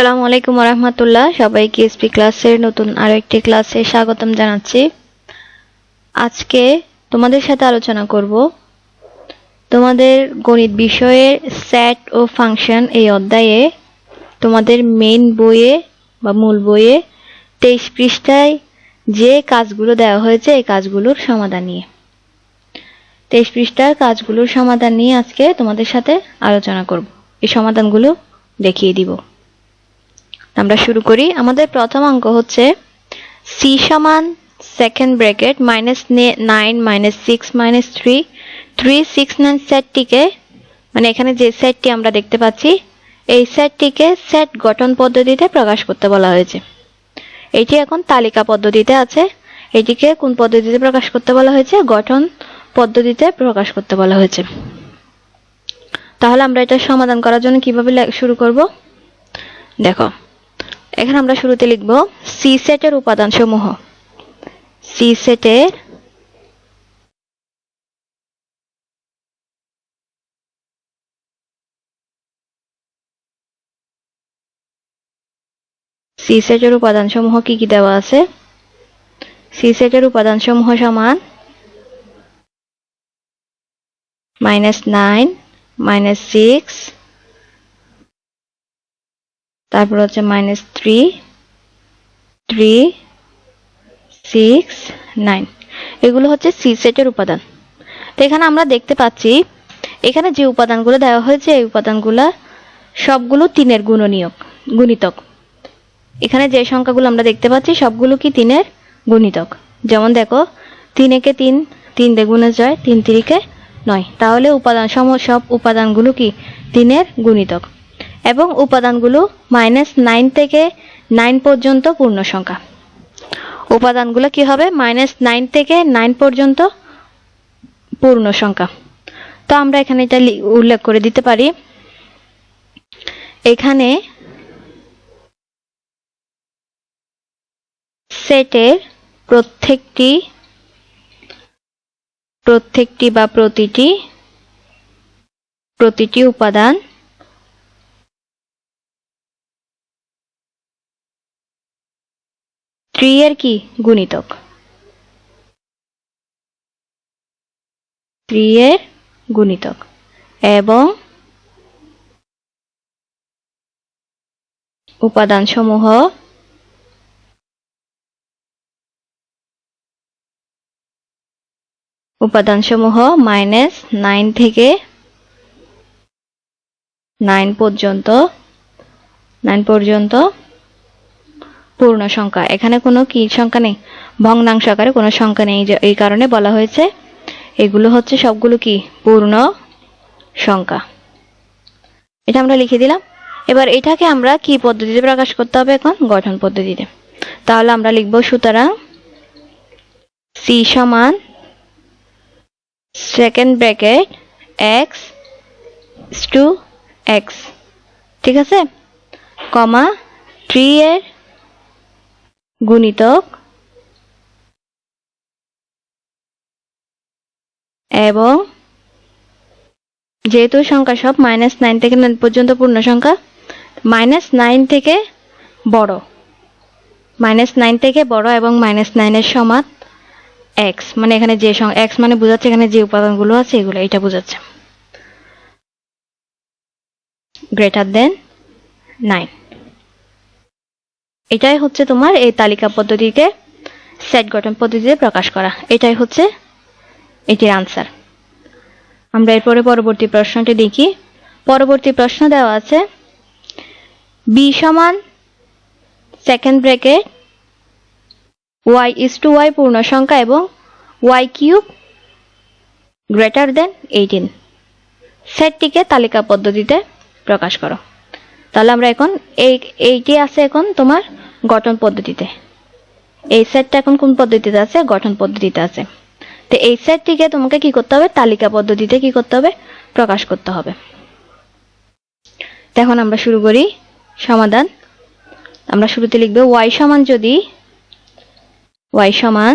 আসসালামু আলাইকুম রহমতুল্লাহ সবাইকে এসপি ক্লাসের নতুন আরও একটি ক্লাসে স্বাগতম জানাচ্ছি। আজকে তোমাদের সাথে আলোচনা করব। তোমাদের গণিত বিষয়ের স্যাট ও ফাংশন এই অধ্যায়ে তোমাদের মেইন বইয়ে বা মূল বইয়ে তেইশ পৃষ্ঠায় যে কাজগুলো দেওয়া হয়েছে এই কাজগুলোর সমাধান নিয়ে। তেইশ পৃষ্ঠার কাজগুলোর সমাধান নিয়ে আজকে তোমাদের সাথে আলোচনা করব। এই সমাধানগুলো দেখিয়ে দিব। আমরা শুরু করি। আমাদের প্রথম অঙ্ক হচ্ছে সি সমান second bracket minus nine minus six minus three three six nine সেটটিকে মানে এখানে যে সেটটি আমরা দেখতে পাচ্ছি, এই সেটটিকে সেট গঠন পদ্ধতিতে প্রকাশ করতে বলা হয়েছে। এটি এখন তালিকা পদ্ধতিতে আছে। এটিকে কোন পদ্ধতিতে প্রকাশ করতে বলা হয়েছে? গঠন পদ্ধতিতে প্রকাশ করতে বলা হয়েছে। তাহলে আমরা এটা সমাধান করার জন্য কীভাবে শুরু করব? দেখো এখানে আমরা শুরুতে লিখব সি সেটের উপাদান সমূহ সি সেটের সি সেটের উপাদান সমূহ কি কি দেওয়া আছে? সি সেটের উপাদান সমূহ সমান মাইনাস নাইন মাইনাস সিক্স তারপর হচ্ছে minus three three six nine এগুলো হচ্ছে সি সেটের উপাদান। তো এখানে আমরা দেখতে পাচ্ছি, এখানে যে উপাদানগুলো দেওয়া হয়েছে, এই উপাদানগুলো সবগুলো তিনের গুণনীয়ক, গুণিতক। এখানে যে সংখ্যাগুলো আমরা দেখতে পাচ্ছি, সবগুলো কি তিনের গুণিতক? যেমন দেখো, তিন একে তিন তিন গুণে যায় তিন তিরিকে নয়। তাহলে উপাদান, সম, সব উপাদানগুলো কি? তিনের গুণিতক। এবং উপাদানগুলো মাইনাস নাইন থেকে নাইন পর্যন্ত পূর্ণ সংখ্যা উপাদানগুলো কি হবে? মাইনাস নাইন থেকে নাইন পর্যন্ত পূর্ণ সংখ্যা তো আমরা এখানে এটা উল্লেখ করে দিতে পারি। এখানে সেটের প্রত্যেকটি প্রত্যেকটি বা প্রতিটি প্রতিটি উপাদান থ্রি এর কি গুণিতক? থ্রি এর গুণিতক। এবং উপাদানসমূহ উপাদানসমূহ মাইনাস নাইন থেকে নাইন পর্যন্ত নাইন পর্যন্ত পূর্ণ সংখ্যা। এখানে কোনো কি সংখ্যা নেই? ভগ্নাংশ আকারে কোনো সংখ্যা নেই। এই কারণে বলা হয়েছে এগুলো হচ্ছে সবগুলো কি? পূর্ণ সংখ্যা। এটা আমরা লিখে দিলাম। এবার এটাকে আমরা কি পদ্ধতিতে প্রকাশ করতে হবে এখন? গঠন পদ্ধতিতে। তাহলে আমরা লিখব সুতরাং সি সমান second bracket x two x ঠিক আছে? কমা থ্রি এর গুণিতক এবং যেহেতু সংখ্যা সব মাইনাস নাইন থেকে নাইন পর্যন্ত পূর্ণ সংখ্যা মাইনাস নাইন থেকে বড়। মাইনাস নাইন থেকে বড় এবং মাইনাস নাইনের সমান এক্স মানে এখানে যে এক্স মানে বোঝাচ্ছে এখানে যে উপাদানগুলো আছে এগুলো, এটা বোঝাচ্ছে। গ্রেটার দেন নাইন এটাই হচ্ছে তোমার এই তালিকা পদ্ধতিতে সেট গঠন পদ্ধতিতে প্রকাশ করা। এটাই হচ্ছে এটির আনসার আমরা এরপরে পরবর্তী প্রশ্নটি দেখি। পরবর্তী প্রশ্ন দেওয়া আছে বি সমান second bracket y is to y পূর্ণ সংখ্যা এবং y cube greater than eighteen সেটটিকে তালিকা পদ্ধতিতে প্রকাশ করো। তাহলে আমরা এখন এই, এইটি আছে এখন তোমার গঠন পদ্ধতিতে। এই সেটটা এখন কোন পদ্ধতিতে আছে? গঠন পদ্ধতিতে আছে। তো এই সেটটিকে তোমাকে কি করতে হবে? তালিকা পদ্ধতিতে কি করতে হবে? প্রকাশ করতে হবে। এখন আমরা শুরু করি সমাধান। আমরা শুরুতে লিখব ওয়াই সমান যদি ওয়াই সমান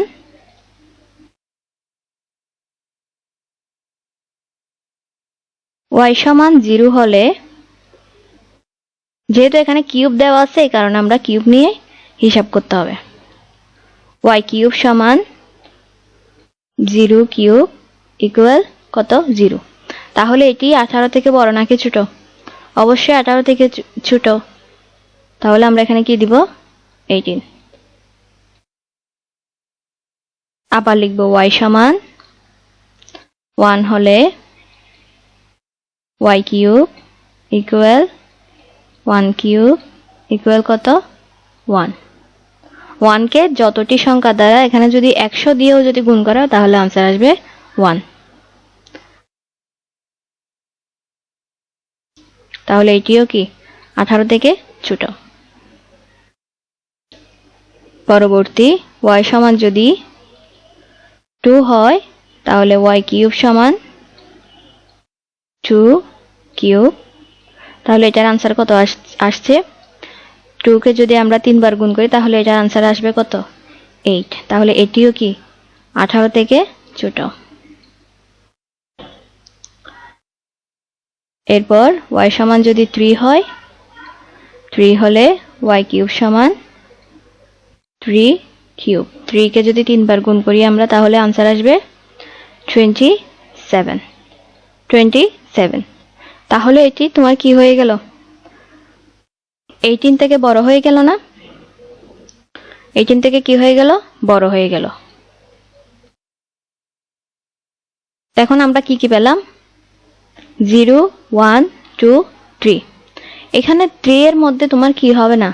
ওয়াই সমান জিরো হলে যেহেতু এখানে কিউব দেওয়া আছে, এই কারণে আমরা কিউব নিয়ে হিসাব করতে হবে। ওয়াই কিউব সমান জিরো কিউব ইকুয়াল কত? জিরো। তাহলে এটি আঠারো থেকে বড় নাকি ছোট? অবশ্যই আঠারো থেকে ছোট। তাহলে আমরা এখানে কি দিব? এইটিন আবার লিখব ওয়াই সমান ওয়ান হলে y cube equal one cube equal কত? ওয়ান। ওয়ানকে যতটি সংখ্যা দ্বারা এখানে যদি একশো দিয়েও যদি গুণ করা তাহলে আনসার আসবে ওয়ান। তাহলে এটিও কি? আঠারো থেকে ছোট। পরবর্তী ওয়াই সমান যদি টু হয়, তাহলে ওয়াই কিউব সমান টু কিউব তাহলে এটার আনসার কত আস- আসছে? টুকে যদি আমরা তিনবার গুণ করি, তাহলে এটার আনসার আসবে কত? এইট তাহলে এটিও কি? আঠারো থেকে ছোট। এরপর ওয়াই সমান যদি থ্রি হয় থ্রি হলে ওয়াই কিউব সমান থ্রি কিউব থ্রিকে যদি তিনবার গুণ করি আমরা, তাহলে আনসার আসবে টোয়েন্টি সেভেন টোয়েন্টি সেভেন তাহলে এটি তোমার কি হয়ে গেল? এইটিন থেকে বড় হয়ে গেল না? এইটিন থেকে কি হয়ে গেল? বড় হয়ে গেল। এখন আমরা কি কি পেলাম? Zero, one, two, three. এখানে থ্রি এর মধ্যে তোমার কি হবে না?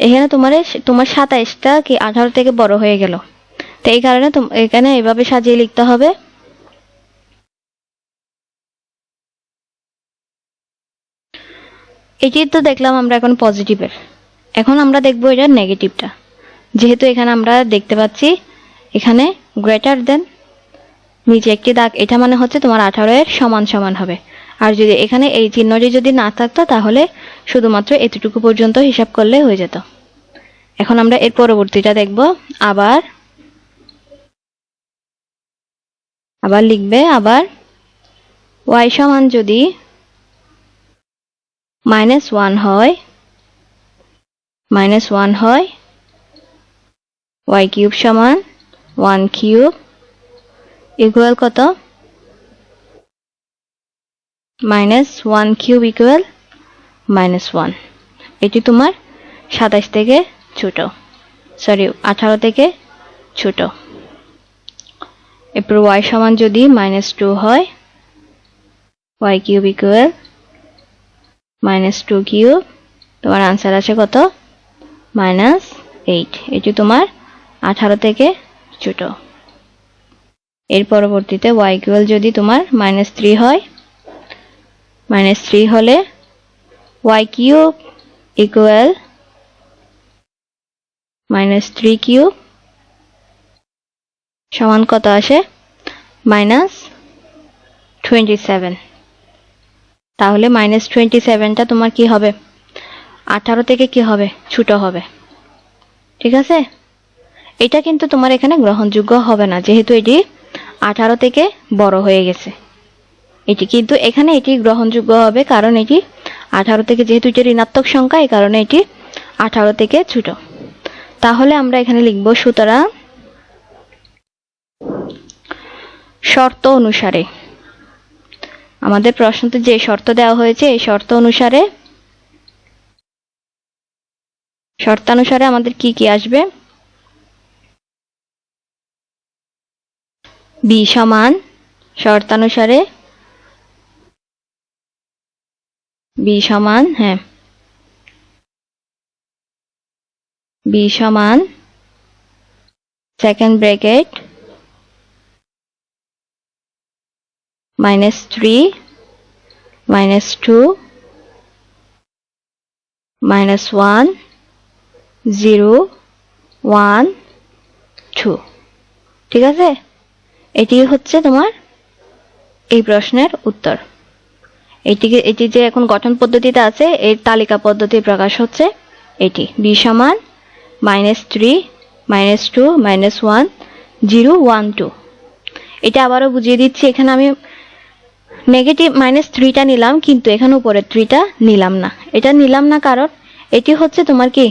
এখানে তোমার তোমার সাতাইশটা কি আঠারো থেকে বড় হয়ে গেল। তো এই কারণে এখানে এভাবে সাজিয়ে লিখতে হবে। এটি তো দেখলাম আমরা এখন পজিটিভের এখন আমরা দেখব এটা নেগেটিভটা যেহেতু এখানে আমরা দেখতে পাচ্ছি এখানে গ্রেটার দেন নিচে একটি দাগ, এটা মানে হচ্ছে তোমার আঠারো এর সমান সমান হবে। আর যদি এখানে এই চিহ্নটি যদি না থাকতো, তাহলে শুধুমাত্র এতটুকু পর্যন্ত হিসাব করলে হয়ে যেত। এখন আমরা এর পরবর্তীটা দেখব, আবার আবার লিখবে, আবার ওয়াই সমান যদি মাইনাস ওয়ান হয়। মাইনাস ওয়ান হয়। ওয়াই কিউব সমান ওয়ান কিউব ইকুয়াল কত? Minus one cube equal minus one এটি তোমার সাতাশ থেকে ছোট। সরি আঠারো থেকে ছোট। এরপর ওয়াই সমান যদি মাইনাস টু হয় y cube equal minus two cube. তোমার আনসার আছে কত? Minus eight. এটি তোমার আঠারো থেকে ছোট। এর পরবর্তীতে ওয়াই ইকুয়াল যদি তোমার মাইনাস থ্রি হয়, মাইনাস থ্রি হলে y cube equal minus three cube সমান কত আসে? মাইনাস টোয়েন্টি সেভেন তাহলে মাইনাস টোয়েন্টি সেভেনটা তোমার কি হবে? আঠারো থেকে কি হবে? ছোট হবে। ঠিক আছে? এটা কিন্তু তোমার এখানে গ্রহণযোগ্য হবে না, যেহেতু এটি আঠারো থেকে বড় হয়ে গেছে। এটি কিন্তু এখানে এটি গ্রহণযোগ্য হবে, কারণ এটি আঠারো থেকে যেহেতু এটি ঋণাত্মক সংখ্যা, এই কারণে এটি আঠারো থেকে ছোট। তাহলে আমরা এখানে লিখব সুতরাং শর্ত অনুসারে। আমাদের প্রশ্নতে যে শর্ত দেওয়া হয়েছে, এই শর্ত অনুসারে, শর্তানুসারে আমাদের কি কি আসবে? বি সমান, শর্তানুসারে বি সমান হ্যাঁ বি সমান second bracket minus 3 minus 2 minus 1 0 1 2 ঠিক আছে? এটি হচ্ছে তোমার এই প্রশ্নের উত্তর। এটিকে, এটি যে এখন গঠন পদ্ধতিতে আছে, এর তালিকা পদ্ধতি প্রকাশ হচ্ছে এটি। বি সমান minus three, minus two, minus one, zero, one, two. এটা আবারও বুঝিয়ে দিচ্ছি, এখানে আমি নেগেটিভ মাইনাস থ্রিটা নিলাম, কিন্তু এখানে উপরে থ্রিটা নিলাম না। এটা নিলাম না কারণ এটি হচ্ছে তোমার কি?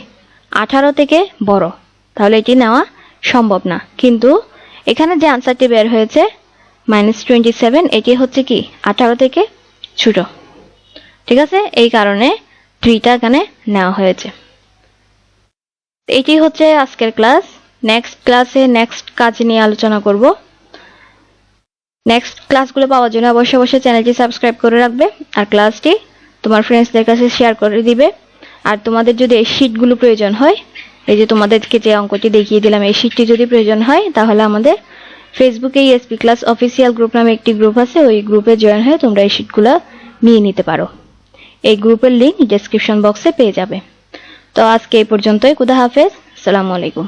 আঠারো থেকে বড়। তাহলে এটি নেওয়া সম্ভব না। কিন্তু এখানে যে আনসারটি বের হয়েছে মাইনাস টোয়েন্টি সেভেন এটি হচ্ছে কি? আঠারো থেকে ছোট। ঠিক আছে? এই কারণে থ্রিটা এখানে নেওয়া হয়েছে। এটি হচ্ছে আজকের ক্লাস নেক্সট ক্লাসে নেক্সট কাজ নিয়ে আলোচনা করব। নেক্সট ক্লাসগুলো পাওয়ার জন্য অবশ্যই অবশ্যই চ্যানেলটি সাবস্ক্রাইব করে রাখবে আর ক্লাসটি তোমার ফ্রেন্ডসদের কাছে শেয়ার করে দিবে। আর তোমাদের যদি এই শিটগুলো প্রয়োজন হয়, এই যে তোমাদেরকে যে অঙ্কটি দেখিয়ে দিলাম, এই শিটটি যদি প্রয়োজন হয়, তাহলে আমাদের ফেসবুকে এসপি ক্লাস অফিসিয়াল গ্রুপ নামে একটি গ্রুপ আছে, ওই গ্রুপে জয়েন হয়ে তোমরা এই শিটগুলো নিয়ে নিতে পারো। এই গ্রুপের লিঙ্ক ডেসক্রিপশন বক্সে পেয়ে যাবে। তো আজকে এই পর্যন্তই, খুদা হাফেজ আসসালামু আলাইকুম।